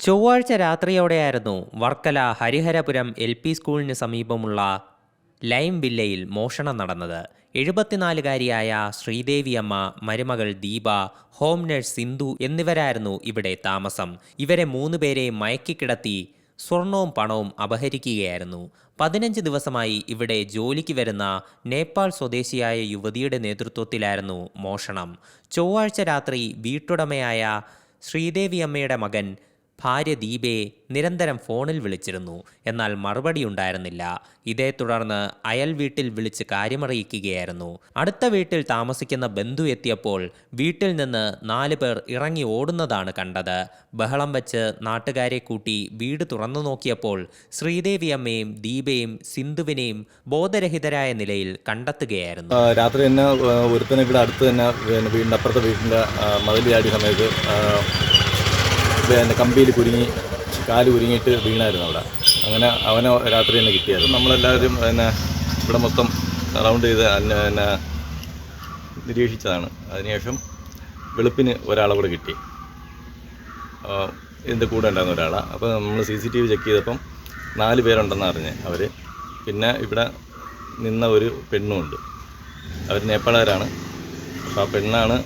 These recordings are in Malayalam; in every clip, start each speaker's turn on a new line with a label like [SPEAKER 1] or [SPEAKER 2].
[SPEAKER 1] ചൊവ്വാഴ്ച രാത്രിയോടെയായിരുന്നു വർക്കല ഹരിഹരപുരം എൽ പി സ്കൂളിന് സമീപമുള്ള ലൈം വില്ലയിൽ മോഷണം നടന്നത്. എഴുപത്തിനാലുകാരിയായ ശ്രീദേവിയമ്മ മരുമകൾ ദീപ ഹോം നഴ്സ് സിന്ധു എന്നിവരായിരുന്നു ഇവിടെ താമസം. ഇവരെ മൂന്നുപേരെ മയക്കിക്കിടത്തി സ്വർണവും പണവും അപഹരിക്കുകയായിരുന്നു. പതിനഞ്ച് ദിവസമായി ഇവിടെ ജോലിക്ക് വരുന്ന നേപ്പാൾ സ്വദേശിയായ യുവതിയുടെ നേതൃത്വത്തിലായിരുന്നു മോഷണം. ചൊവ്വാഴ്ച രാത്രി വീട്ടുടമയായ ശ്രീദേവിയമ്മയുടെ മകൻ ഭാര്യ ദീപയെ നിരന്തരം ഫോണിൽ വിളിച്ചിരുന്നു. എന്നാൽ മറുപടി ഉണ്ടായിരുന്നില്ല. ഇതേ തുടർന്ന് അയൽ വീട്ടിൽ വിളിച്ച് കാര്യമറിയിക്കുകയായിരുന്നു. അടുത്ത വീട്ടിൽ താമസിക്കുന്ന ബന്ധു എത്തിയപ്പോൾ വീട്ടിൽ നിന്ന് നാല് പേർ ഇറങ്ങി ഓടുന്നതാണ് കണ്ടത്. ബഹളം വെച്ച് നാട്ടുകാരെ കൂട്ടി വീട് തുറന്നു നോക്കിയപ്പോൾ ശ്രീദേവി അമ്മയും ദീപയും സിന്ധുവിനെയും ബോധരഹിതരായ നിലയിൽ കണ്ടെത്തുകയായിരുന്നു.
[SPEAKER 2] രാത്രി തന്നെ ഒരുത്തനെ ഇവിടെ അടുത്ത് തന്നെ വീടിന്റെ അപ്പുറത്തെ വീടിന്റെ മതിൽ സമയത്ത് പിന്നെ കമ്പിയിൽ കുരുങ്ങി കാൽ കുരുങ്ങിയിട്ട് വീണായിരുന്നു അവിടെ. അങ്ങനെ അവനെ രാത്രി തന്നെ കിട്ടിയായിരുന്നു. നമ്മളെല്ലാവരും പിന്നെ ഇവിടെ മൊത്തം റൗണ്ട് ചെയ്ത് പിന്നെ നിരീക്ഷിച്ചതാണ്. അതിനുശേഷം വെളുപ്പിന് ഒരാളെ കൂടെ കിട്ടി. ഇതിന്റെ കൂടെ ഉണ്ടായിരുന്ന ഒരാളാണ് അപ്പോൾ നമ്മൾ C C T V check ചെയ്തപ്പം നാല് പേരുണ്ടെന്ന് അറിഞ്ഞ് അവർ പിന്നെ ഇവിടെ നിന്ന ഒരു പെണ്ണുമുണ്ട്. അവർ നേപ്പാളുകാരാണ് പെണ്ണാണ്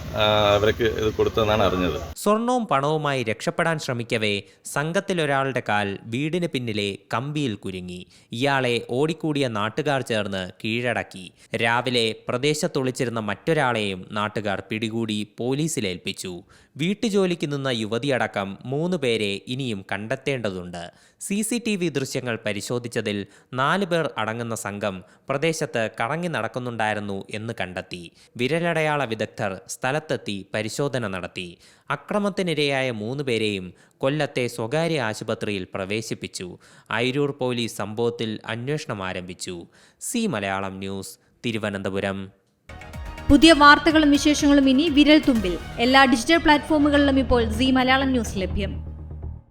[SPEAKER 2] അവർക്ക് ഇത് കൊടുത്തതെന്നാണ് അറിഞ്ഞത്.
[SPEAKER 1] സ്വർണവും പണവുമായി രക്ഷപ്പെടാൻ ശ്രമിക്കവേ സംഘത്തിലൊരാളുടെ കാൽ വീടിന് പിന്നിലെ കമ്പിയിൽ കുരുങ്ങി. ഇയാളെ ഓടിക്കൂടിയ നാട്ടുകാർ ചേർന്ന് കീഴടക്കി. രാവിലെ പ്രദേശത്തൊളിച്ചിരുന്ന മറ്റൊരാളെയും നാട്ടുകാർ പിടികൂടി പോലീസിലേൽപ്പിച്ചു വീട്ടുജോലിക്ക് നിന്ന യുവതിയടക്കം മൂന്ന് പേരെ ഇനിയും കണ്ടെത്തേണ്ടതുണ്ട്. സി സി ടി വി ദൃശ്യങ്ങൾ പരിശോധിച്ചതിൽ നാല് പേർ അടങ്ങുന്ന സംഘം പ്രദേശത്ത് കറങ്ങി നടക്കുന്നുണ്ടായിരുന്നു എന്ന് കണ്ടെത്തി. വിരലടയാള വിദഗ്ധർ സ്ഥലത്തെത്തി പരിശോധന നടത്തി. അക്രമത്തിനിരയായ മൂന്ന് പേരെയും കൊല്ലത്തെ സ്വകാര്യ ആശുപത്രിയിൽ പ്രവേശിപ്പിച്ചു. അയിരൂർ പോലീസ് സംഭവത്തിൽ അന്വേഷണം ആരംഭിച്ചു. C Malayalam news Thiruvananthapuram.
[SPEAKER 3] പുതിയ വാർത്തകളും വിശേഷങ്ങളും ഇനി വിരൽ തുമ്പിൽ എല്ലാ ഡിജിറ്റൽ പ്ലാറ്റ്ഫോമുകളിലും ഇപ്പോൾ സി മലയാളം ന്യൂസ് ലഭ്യം.